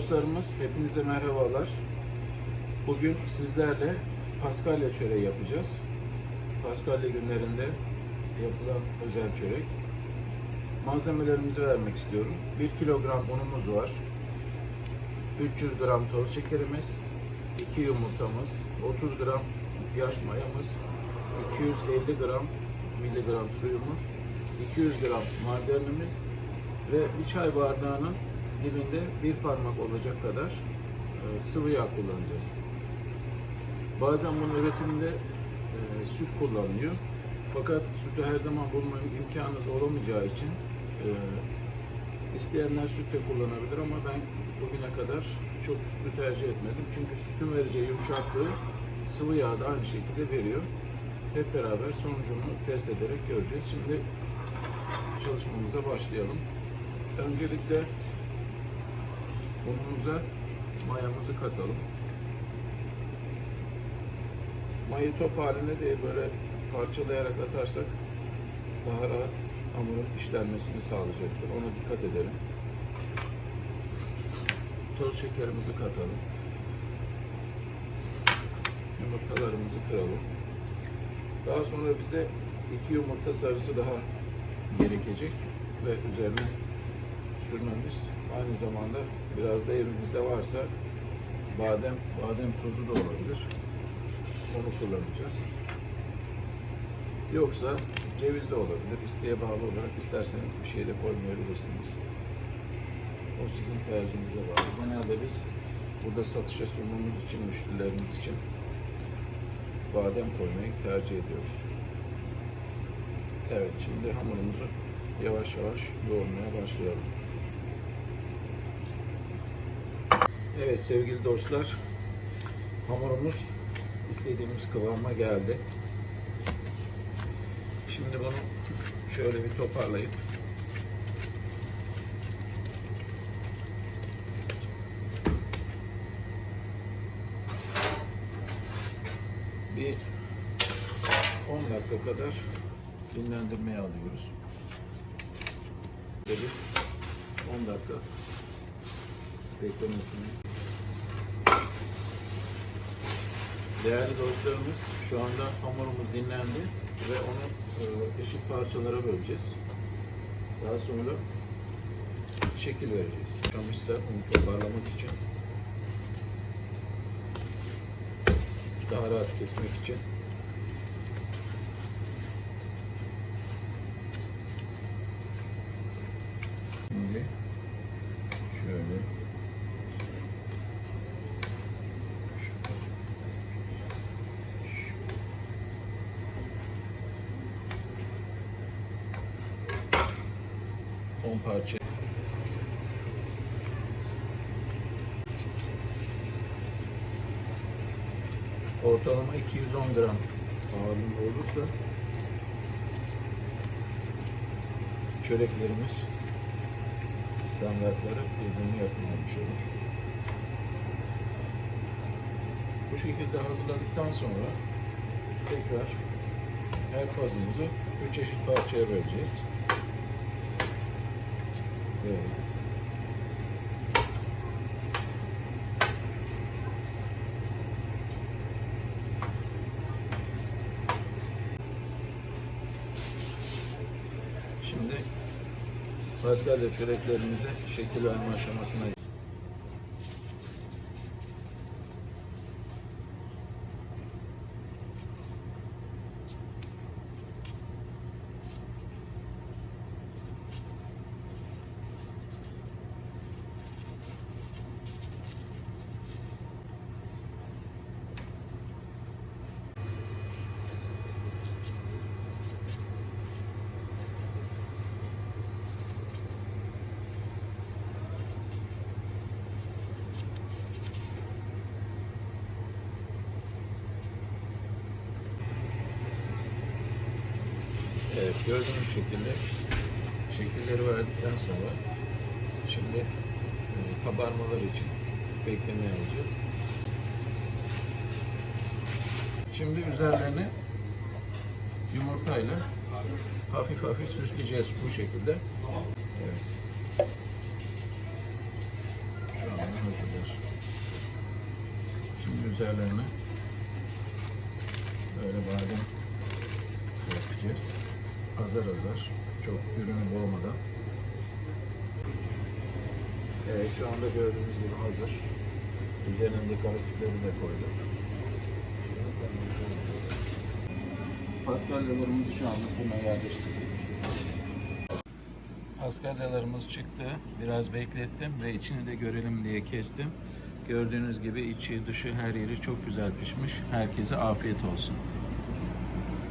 dostlarımız, hepinize merhabalar. Bugün sizlerle Paskalya çöreği yapacağız. Paskalya günlerinde yapılan özel çörek. Malzemelerimizi vermek istiyorum. 1 kilogram unumuz var. 300 gram toz şekerimiz, 2 yumurtamız, 30 gram yaş mayamız, 250 gram miligram suyumuz, 200 gram margarinimiz ve bir çay bardağının dibinde bir parmak olacak kadar e, sıvı yağ kullanacağız. Bazen bunun üretiminde e, süt kullanılıyor. Fakat sütü her zaman bulma imkanınız olamayacağı için e, isteyenler süt de kullanabilir ama ben bugüne kadar çok sütü tercih etmedim. Çünkü sütün vereceği yumuşaklığı sıvı yağ da aynı şekilde veriyor. Hep beraber sonucunu test ederek göreceğiz. Şimdi çalışmamıza başlayalım. Öncelikle unumuza mayamızı katalım. Mayı top halinde değil böyle parçalayarak atarsak daha rahat hamurun işlenmesini sağlayacaktır. Ona dikkat edelim. Toz şekerimizi katalım. Yumurtalarımızı kıralım. Daha sonra bize iki yumurta sarısı daha gerekecek ve üzerine sürmemiz aynı zamanda biraz da evimizde varsa badem badem tozu da olabilir. Onu kullanacağız. Yoksa ceviz de olabilir. İsteğe bağlı olarak isterseniz bir şey de koymayabilirsiniz. O sizin tercihinize bağlı. Genelde biz burada satışa sunmamız için, müşterilerimiz için badem koymayı tercih ediyoruz. Evet, şimdi hamurumuzu yavaş yavaş yoğurmaya başlayalım. Evet sevgili dostlar, hamurumuz istediğimiz kıvama geldi. Şimdi bunu şöyle bir toparlayıp bir 10 dakika kadar dinlendirmeye alıyoruz. Böyle 10 dakika beklemesini. Değerli dostlarımız şu anda hamurumuz dinlendi ve onu e, eşit parçalara böleceğiz. Daha sonra şekil vereceğiz. Kamışsa onu toparlamak için daha rahat kesmek için Şimdi şöyle on parça ortalama 210 gram ağırlığında olursa çöreklerimiz standartları uygun yapılmamış olur. Bu şekilde hazırladıktan sonra tekrar her pazımızı üç eşit parçaya böleceğiz. Şimdi Paskalya çöreklerimizi şekil verme aşamasına Evet, gördüğünüz şekilde şekilleri verdikten sonra şimdi e, kabarmalar için beklemeye alacağız. Şimdi üzerlerini yumurtayla hafif hafif süsleyeceğiz bu şekilde. Evet. Şu an hazır. üzerlerine böyle badem serpeceğiz. Azar azar, çok ürünü boğmadan. Evet, şu anda gördüğünüz gibi hazır. Üzerinde karotifleri de koyduk. Paskalyalarımızı şu anda fırına yerleştirdik. Paskalyalarımız çıktı. Biraz beklettim ve içini de görelim diye kestim. Gördüğünüz gibi içi dışı her yeri çok güzel pişmiş. Herkese afiyet olsun.